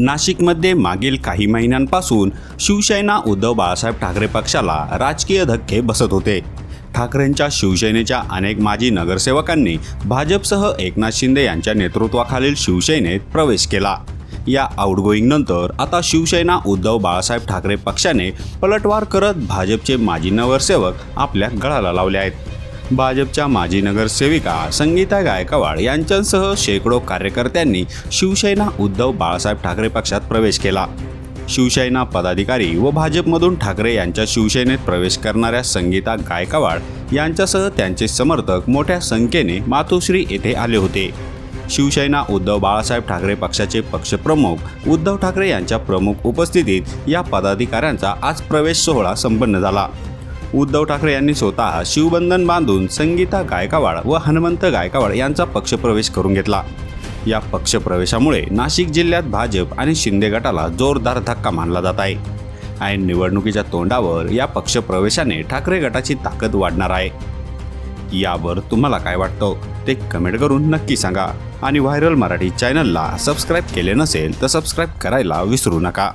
नाशिकमध्ये मागील काही महिन्यांपासून शिवसेना उद्धव बाळासाहेब ठाकरे पक्षाला राजकीय धक्के बसत होते. ठाकरेंच्या शिवसेनेच्या अनेक माजी नगरसेवकांनी भाजपसह एकनाथ शिंदे यांच्या नेतृत्वाखालील शिवसेनेत प्रवेश केला. या आउटगोईंगनंतर आता शिवसेना उद्धव बाळासाहेब ठाकरे पक्षाने पलटवार करत भाजपचे माजी नगरसेवक आपल्या गळाला लावले आहेत. भाजपच्या माजी नगरसेविका संगीता गायकवाड यांच्यासह शेकडो कार्यकर्त्यांनी शिवसेना उद्धव बाळासाहेब ठाकरे पक्षात प्रवेश केला. शिवसेना पदाधिकारी व भाजपमधून ठाकरे यांच्या शिवसेनेत प्रवेश करणाऱ्या संगीता गायकवाड यांच्यासह त्यांचे समर्थक मोठ्या संख्येने मातोश्री येथे आले होते. शिवसेना उद्धव बाळासाहेब ठाकरे पक्षाचे पक्षप्रमुख उद्धव ठाकरे यांच्या प्रमुख उपस्थितीत या पदाधिकाऱ्यांचा आज प्रवेश सोहळा संपन्न झाला. उद्धव ठाकरे यांनी स्वतः शिवबंधन बांधून संगीता गायकवाड व हनुमंत गायकवाड यांचा पक्षप्रवेश करून घेतला. या पक्षप्रवेशामुळे नाशिक जिल्ह्यात भाजप आणि शिंदे गटाला जोरदार धक्का मानला जात आहे. ऐन निवडणुकीच्या तोंडावर या पक्षप्रवेशाने ठाकरे गटाची ताकद वाढणार आहे. यावर तुम्हाला काय वाटतं? ते कमेंट करून नक्की सांगा. आणि व्हायरल मराठी चॅनलला सबस्क्राईब केले नसेल तर सबस्क्राईब करायला विसरू नका.